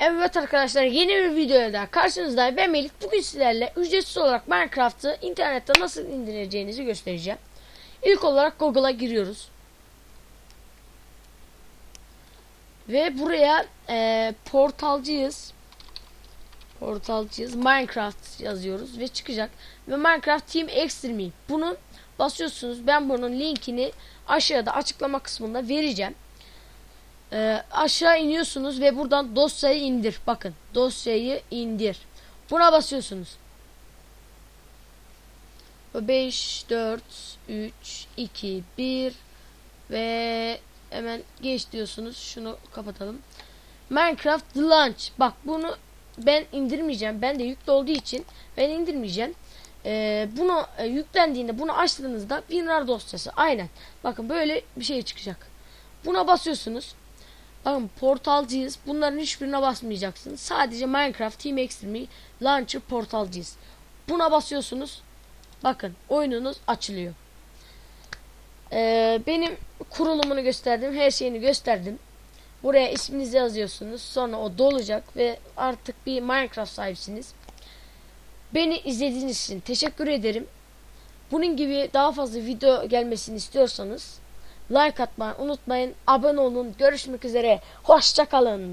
Evet arkadaşlar yeni bir videoya daha karşınızdayım. Ben Melih. Bugün sizlerle ücretsiz olarak Minecraft'ı internette nasıl indireceğinizi göstereceğim. İlk olarak Google'a giriyoruz. Ve buraya e, portalcıyız. Portalcıyız. Minecraft yazıyoruz ve çıkacak. Ve Minecraft Team Extreme. Bunu basıyorsunuz. Ben bunun linkini aşağıda açıklama kısmında vereceğim. Ee, aşağı iniyorsunuz ve buradan dosyayı indir. Bakın dosyayı indir. Buna basıyorsunuz. 5, 4, 3, 2, 1 ve hemen geç diyorsunuz. Şunu kapatalım. Minecraft The Launch. Bak bunu ben indirmeyeceğim. Ben de yüklü olduğu için ben indirmeyeceğim. Ee, bunu e, yüklendiğinde bunu açtığınızda WinRAR dosyası. Aynen. Bakın böyle bir şey çıkacak. Buna basıyorsunuz. Bakın portalcıyız. Bunların hiçbirine basmayacaksınız. Sadece Minecraft Team Extreme Launcher portalcıyız. Buna basıyorsunuz. Bakın oyununuz açılıyor. Ee, benim kurulumunu gösterdim. Her şeyini gösterdim. Buraya isminizi yazıyorsunuz. Sonra o dolacak ve artık bir Minecraft sahipsiniz. Beni izlediğiniz için teşekkür ederim. Bunun gibi daha fazla video gelmesini istiyorsanız like atmayı unutmayın. Abone olun. Görüşmek üzere. Hoşçakalın.